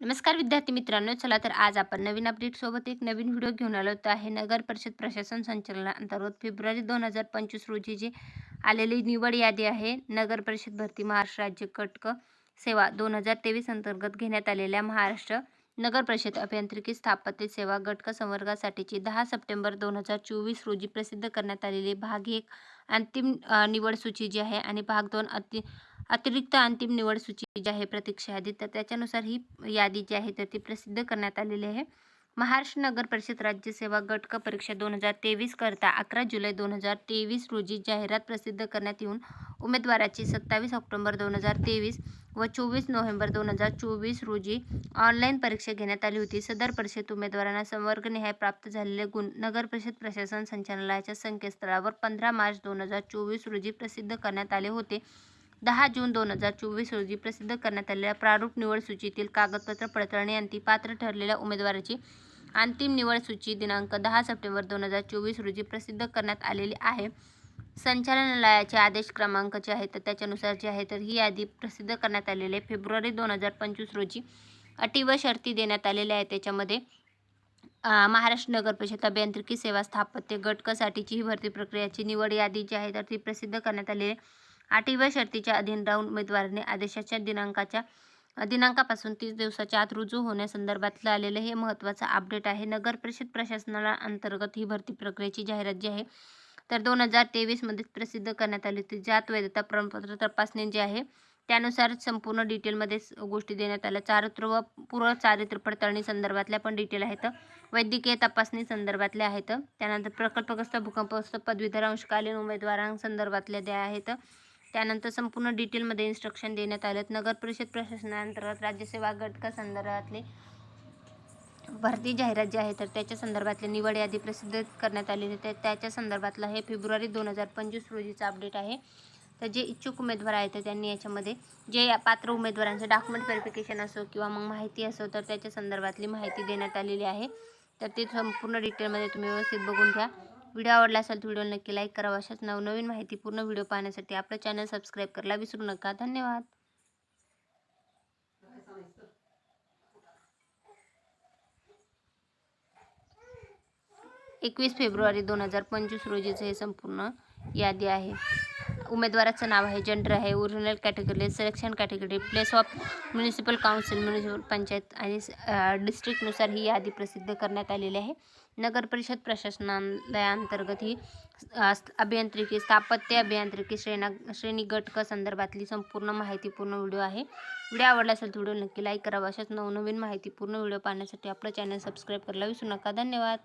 नमस्कार विद्यार्थी मित्रांनो चला तर आज आपण नवीन अपडेट सोबत एक नवीन व्हिडिओ घेऊन आलो होतो. आहे नगर परिषद प्रशासन संचालनाअंतर्गत फेब्रुवारी दोन हजार पंचवीस रोजी जी आलेली निवड यादी आहे नगर परिषद भरती महाराष्ट्र राज्य कटक सेवा दोन हजार तेवीस अंतर्गत घेण्यात आलेल्या महाराष्ट्र नगर परिषद अभियांत्रिकी स्थापत्य सेवा गटक संवर्गासाठीची दहा सप्टेंबर दोन हजार चोवीस रोजी प्रसिद्ध करण्यात आलेली भाग एक अंतिम निवड सूची जी आहे आणि भाग दोन अति अतिरिक्त अंतिम निवड सूची जी आहे प्रतीक्षा यादी तर त्याच्यानुसार ही यादी जी आहे तर ती प्रसिद्ध करण्यात आलेली आहे. महाराष्ट्र नगर परिषद राज्य सेवा गट क परीक्षा दोन हजार तेवीस करता अकरा जुलै दोन हजार तेवीस रोजी जाहिरात प्रसिद्ध करण्यात येऊन उमेदवाराची सत्तावीस ऑक्टोबर दोन हजार तेवीस व चोवीस नोव्हेंबर दोन हजार चोवीस रोजी ऑनलाईन परीक्षा घेण्यात आली होती. सदर परीक्षेत उमेदवारांना संवर्गनिहाय प्राप्त झालेले गुण नगर परिषद प्रशासन संचालनालयाच्या संकेतस्थळावर पंधरा मार्च दोन हजार चोवीस रोजी प्रसिद्ध करण्यात आले होते. दहा जून दोन हजार चोवीस रोजी प्रसिद्ध करण्यात आलेल्या प्रारूप निवड सूचीतील कागदपत्र पडताळणी अंती पात्र ठरलेल्या उमेदवाराची अंतिम निवड सूची दिनांक दहा सप्टेंबर दोन हजार चोवीस रोजी प्रसिद्ध करण्यात आलेली आहे. संचालनालयाचे आदेश क्रमांक जे आहे तर त्याच्यानुसार जे आहे तर ही यादी प्रसिद्ध करण्यात आलेली आहे. फेब्रुवारी दोन हजार पंचवीस रोजी अटी व शर्ती देण्यात आलेल्या आहेत त्याच्यामध्ये महाराष्ट्र नगर परिषद अभियांत्रिकी सेवा स्थापत्य गटकसाठीची ही भरती प्रक्रियाची निवड यादी जी आहे तर ती प्रसिद्ध करण्यात आलेली आहे. अटी व शर्तीच्या अधीन राहून उमेदवाराने आदेशाच्या दिनांकाच्या दिनांकापासून तीस दिवसाच्या आत रुजू होण्यासंदर्भातलं आलेलं हे महत्त्वाचं अपडेट आहे. नगर परिषद प्रशासनाला अंतर्गत ही भरती प्रक्रियेची जाहिरात जी आहे तर दोन हजार तेवीसमध्ये प्रसिद्ध करण्यात आली होती. जात वैधता प्रमाणपत्र तपासणी जी आहे त्यानुसार संपूर्ण डिटेलमध्ये गोष्टी देण्यात आल्या. चारित्र व पूर्व चारित्र्य पडताळणी संदर्भातल्या पण डिटेल आहेत. वैद्यकीय तपासणी संदर्भातल्या आहेत. त्यानंतर प्रकल्पग्रस्त भूकंपग्रस्त पदवीधर अंशकालीन उमेदवारांसंदर्भातल्या द्या आहेत. त्यानंतर संपूर्ण डिटेलमध्ये इन्स्ट्रक्शन देण्यात आलेत नगर परिषद प्रशासनांतर्गत राज्यसेवा घटक संदर्भातले भरती जाहिरात जी आहे तर त्याच्या संदर्भातले निवड यादी प्रसिद्ध करण्यात आलेली आहे. तर त्याच्या संदर्भातलं हे फेब्रुवारी दोन हजार पंचवीस रोजीचं अपडेट आहे. तर जे इच्छुक उमेदवार आहेत तर त्यांनी याच्यामध्ये जे या पात्र उमेदवारांचं डॉक्युमेंट व्हेरिफिकेशन असो किंवा मग माहिती असो तर त्याच्या संदर्भातली माहिती देण्यात आलेली आहे. तर ते संपूर्ण डिटेलमध्ये तुम्ही व्यवस्थित बघून घ्या. व्हिडिओ आवडला असेल तर व्हिडिओ नक्की लाईक करा अशाच नवनवीन माहिती पूर्ण व्हिडिओ पाहण्यासाठी आपलं चॅनल सबस्क्राईब करायला विसरू नका. धन्यवाद. एकवीस फेब्रुवारी दोन हजार पंचवीस रोजीचं हे संपूर्ण यादी आहे. उमेदवाराचं नाव आहे जेंडर आहे original category selection category place of municipal council municipal panchayat आणि डिस्ट्रिक्टनुसार ही यादी प्रसिद्ध करण्यात आलेली आहे. नगर परिषद प्रशासनालयाअंतर्गत ही अभियांत्रिकी स्थापत्य अभियांत्रिकी श्रेणा श्रेणी गटक संदर्भातली संपूर्ण माहितीपूर्ण व्हिडिओ आहे. व्हिडिओ आवडला असेल तर व्हिडिओ नक्की लाईक करावा अशाच नवनवीन माहितीपूर्ण व्हिडिओ पाहण्यासाठी आपलं चॅनल सबस्क्राईब करायला विसरू नका. धन्यवाद.